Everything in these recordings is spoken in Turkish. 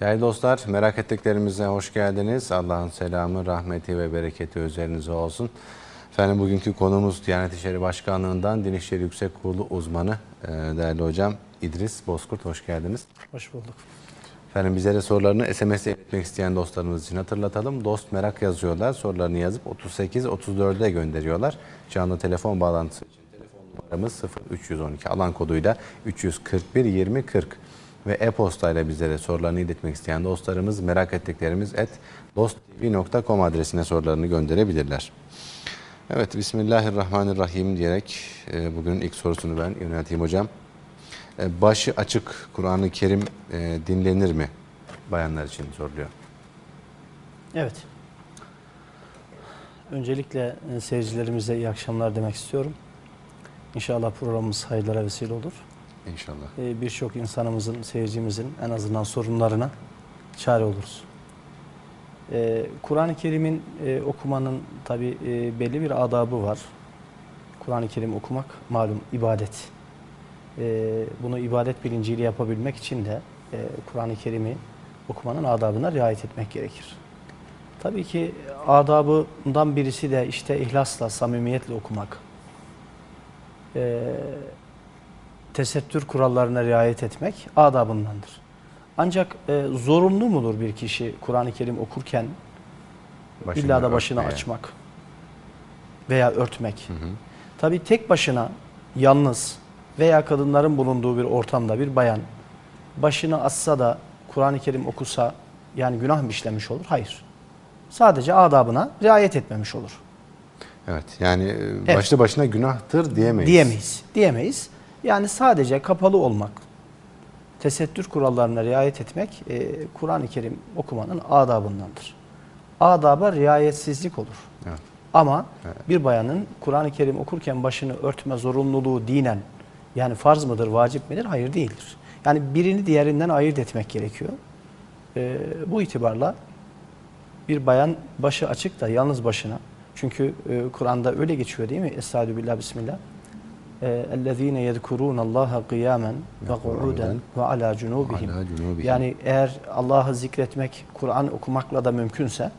Değerli dostlar, merak ettiklerimize hoş geldiniz. Allah'ın selamı, rahmeti ve bereketi üzerinize olsun. Efendim bugünkü konumuz Diyanet İşleri Başkanlığı'ndan Din İşleri Yüksek Kurulu uzmanı e, değerli hocam İdris Bozkurt. Hoş geldiniz. Hoş bulduk. Efendim bizlere sorularını SMS iletmek isteyen dostlarımız için hatırlatalım. Dost merak yazıyorlar. Sorularını yazıp 38 34'e gönderiyorlar. Canlı telefon bağlantısı için telefon numaramız 0312 alan koduyla 341 20 40 ve e-postayla bizlere sorularını iletmek isteyen dostlarımız merak ettiklerimiz et dosttv.com adresine sorularını gönderebilirler. Evet Bismillahirrahmanirrahim diyerek e, bugünün ilk sorusunu ben yönelteyim hocam. E, Başı açık Kur'an-ı Kerim e, dinlenir mi? Bayanlar için soruluyor. Evet. Öncelikle e, seyircilerimize iyi akşamlar demek istiyorum. İnşallah programımız hayırlara vesile olur. İnşallah. E, Birçok insanımızın, seyircimizin en azından sorunlarına çare oluruz. E, Kur'an-ı Kerim'in e, okumanın tabi belli bir adabı var. Kur'an-ı Kerim okumak malum ibadet. E, Bunu ibadet bilinciyle yapabilmek için de e, Kur'an-ı Kerim'i okumanın adabına riayet etmek gerekir. Tabii ki adabından birisi de işte ihlasla, samimiyetle okumak. Ee, tesettür kurallarına riayet etmek adabındandır. Ancak e, zorunlu mudur bir kişi Kur'an-ı Kerim okurken Başını illa da başını örtmeye. açmak veya örtmek? Tabii tek başına yalnız veya kadınların bulunduğu bir ortamda bir bayan başını açsa da Kur'an-ı Kerim okusa yani günah mı işlemiş olur? Hayır. Sadece adabına riayet etmemiş olur. Evet yani e, başlı başına günahtır diyemeyiz. Diyemeyiz. Diyemeyiz. Yani sadece kapalı olmak, tesettür kurallarına riayet etmek e, Kur'an-ı Kerim okumanın adabındandır. Adaba riayetsizlik olur. Evet. Ama bir bayanın Kur'an-ı Kerim okurken başını örtme zorunluluğu dinen yani farz mıdır, vacip midir? Hayır değildir. Yani birini diğerinden ayırt etmek gerekiyor. E, bu itibarla bir bayan başı açık da yalnız başına. Çünkü e, Kur'an'da öyle geçiyor değil mi? Estaizu billah bismillah. اَلَّذ۪ينَ يَذْكُرُونَ اللّٰهَ قِيَامًا وَقُعُودًا وَعَلَى جُنُوبِهِمْ Ala cunubihim. Yani eğer Allah'ı zikretmek, Kur'an okumakla da mümkünse,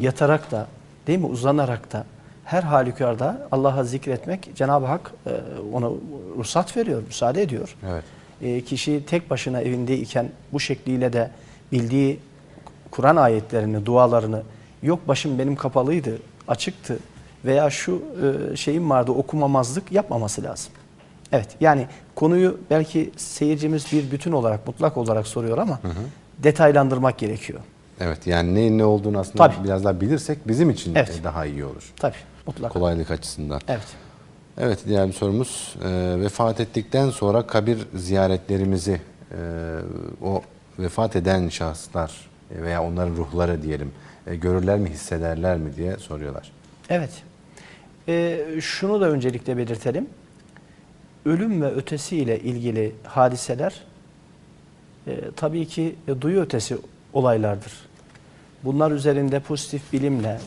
yatarak da, değil mi uzanarak da, her halükarda Allah'a zikretmek Cenab-ı Hak e, ona ruhsat veriyor, müsaade ediyor. Evet. E, kişi tek başına evindeyken bu şekliyle de bildiği Kur'an ayetlerini, dualarını yok başım benim kapalıydı, açıktı veya şu e, şeyim vardı okumamazlık yapmaması lazım. Evet yani konuyu belki seyircimiz bir bütün olarak mutlak olarak soruyor ama detaylandırmak gerekiyor. Evet yani neyin ne olduğunu aslında Tabii. biraz daha bilirsek bizim için Evet. daha iyi olur. Tabii mutlak. Kolaylık açısından. Evet. Evet diğer bir sorumuz e, vefat ettikten sonra kabir ziyaretlerimizi e, o vefat eden şahıslar veya onların ruhları diyelim e, görürler mi hissederler mi diye soruyorlar. Evet. Ee, şunu da öncelikle belirtelim. Ölüm ve ötesi ile ilgili hadiseler e, tabii ki e, duyu ötesi olaylardır. Bunlar üzerinde pozitif bilimle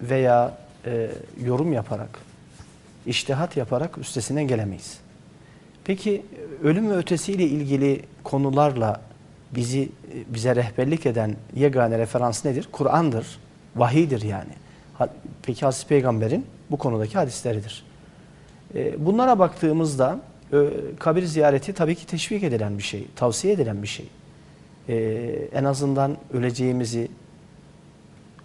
veya e, yorum yaparak, iştihat yaparak üstesinden gelemeyiz. Peki ölüm ve ötesi ile ilgili konularla bizi bize rehberlik eden yegane referans nedir? Kur'an'dır, vahidir yani. Peki Hazreti Peygamber'in bu konudaki hadisleridir. E, Bunlara baktığımızda e, kabir ziyareti tabii ki teşvik edilen bir şey, tavsiye edilen bir şey. E, En azından öleceğimizi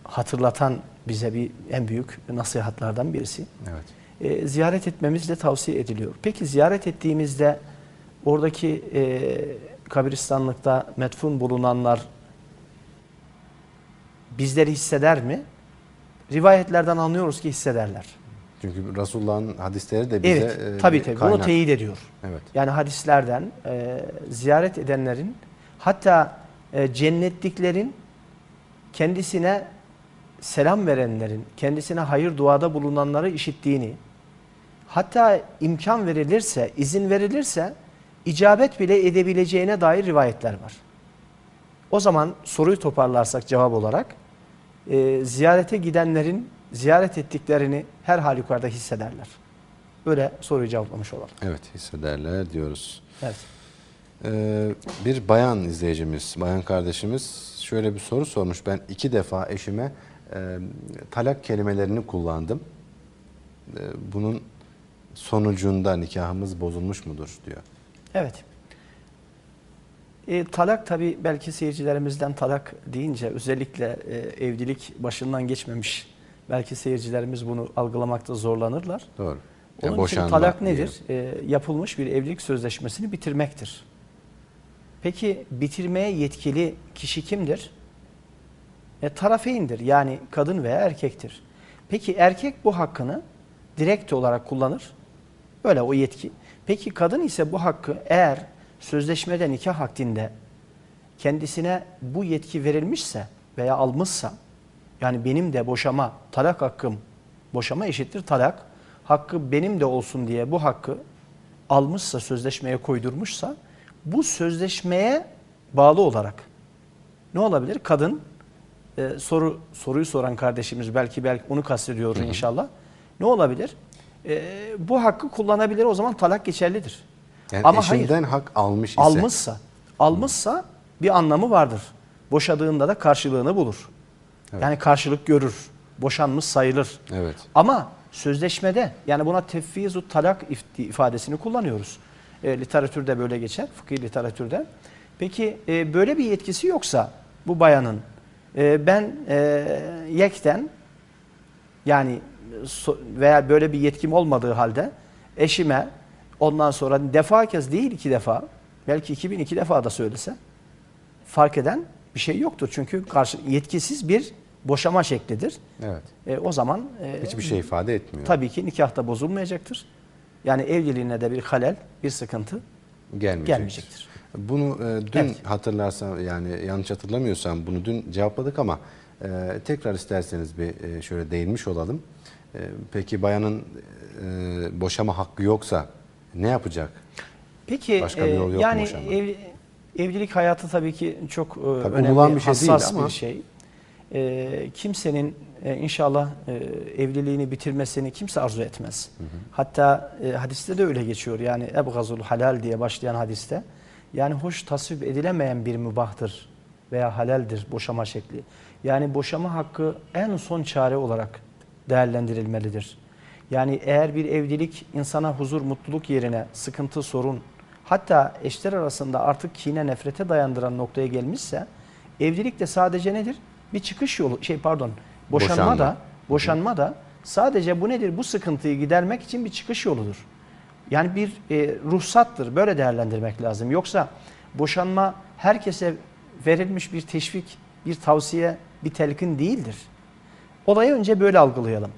hatırlatan bize bir en büyük nasihatlardan birisi. Evet. E, ziyaret etmemiz de tavsiye ediliyor. Peki ziyaret ettiğimizde oradaki e, kabristanlıkta metfun bulunanlar bizleri hisseder mi? Rivayetlerden anlıyoruz ki hissederler. Çünkü Resulullah'ın hadisleri de bize Evet, e, tabii tabii. kaynak. Bunu teyit ediyor. Evet. Yani hadislerden e, ziyaret edenlerin hatta e, cennetliklerin kendisine selam verenlerin, kendisine hayır duada bulunanları işittiğini, hatta imkan verilirse, izin verilirse icabet bile edebileceğine dair rivayetler var. O zaman soruyu toparlarsak cevap olarak e, ziyarete gidenlerin ziyaret ettiklerini her halükarda hissederler. Böyle soruyu cevaplamış olalım. Evet hissederler diyoruz. Evet. Ee, bir bayan izleyicimiz, bayan kardeşimiz şöyle bir soru sormuş. Ben iki defa eşime e, talak kelimelerini kullandım. E, bunun sonucunda nikahımız bozulmuş mudur diyor. Evet. E, talak tabi belki seyircilerimizden talak deyince özellikle e, evlilik başından geçmemiş belki seyircilerimiz bunu algılamakta zorlanırlar. Doğru. Onun Yani için talak nedir? E, yapılmış bir evlilik sözleşmesini bitirmektir. Peki bitirmeye yetkili kişi kimdir? E, tarafeyndir yani kadın veya erkektir. Peki erkek bu hakkını direkt olarak kullanır. Böyle o yetki. Peki kadın ise bu hakkı eğer sözleşmede nikah akdinde kendisine bu yetki verilmişse veya almışsa yani benim de boşama, talak hakkım, boşama eşittir talak, hakkı benim de olsun diye bu hakkı almışsa, sözleşmeye koydurmuşsa bu sözleşmeye bağlı olarak ne olabilir? Kadın e, soru soruyu soran kardeşimiz belki belki onu kastediyor inşallah. Ne olabilir? E, bu hakkı kullanabilir o zaman talak geçerlidir. Yani Ama hayır. eşinden hak almış ise. Almışsa, almışsa bir anlamı vardır. Boşadığında da karşılığını bulur. Yani karşılık görür. Boşanmış sayılır. Evet. Ama sözleşmede yani buna tefvizu talak if- ifadesini kullanıyoruz. E, literatürde böyle geçer, fıkıh literatürde. Peki e, böyle bir yetkisi yoksa bu bayanın e, ben e, yekten yani so- veya böyle bir yetkim olmadığı halde eşime ondan sonra defa kez değil iki defa belki 2002 defa da söylese fark eden bir şey yoktur. Çünkü karşı yetkisiz bir boşama şeklidir. Evet. E, o zaman e, Hiçbir şey ifade etmiyor. tabii ki nikahta bozulmayacaktır. Yani evliliğine de bir halel, bir sıkıntı gelmeyecektir. gelmeyecektir. Bunu e, dün Evet. hatırlarsam yani yanlış hatırlamıyorsam bunu dün cevapladık ama e, tekrar isterseniz bir e, şöyle değinmiş olalım. E, peki bayanın e, boşama hakkı yoksa ne yapacak? Peki Başka bir e, yol yok yani ev- evlilik hayatı tabii ki çok e, önemli, umulan bir şey değil hassas ama- bir şey. E, kimsenin e, inşallah e, evliliğini bitirmesini kimse arzu etmez. Hatta e, hadiste de öyle geçiyor. Yani ebgazul halal diye başlayan hadiste. Yani hoş tasvip edilemeyen bir mübahtır veya halaldir boşama şekli. Yani boşama hakkı en son çare olarak değerlendirilmelidir. Yani eğer bir evlilik insana huzur, mutluluk yerine sıkıntı, sorun, hatta eşler arasında artık kine, nefrete dayandıran noktaya gelmişse evlilik de sadece nedir? Bir çıkış yolu, şey pardon, boşanma, Boşanma. da boşanma da sadece bu nedir? Bu sıkıntıyı gidermek için bir çıkış yoludur. Yani bir e, ruhsattır. Böyle değerlendirmek lazım. Yoksa boşanma herkese verilmiş bir teşvik, bir tavsiye, bir telkin değildir. Olayı önce böyle algılayalım.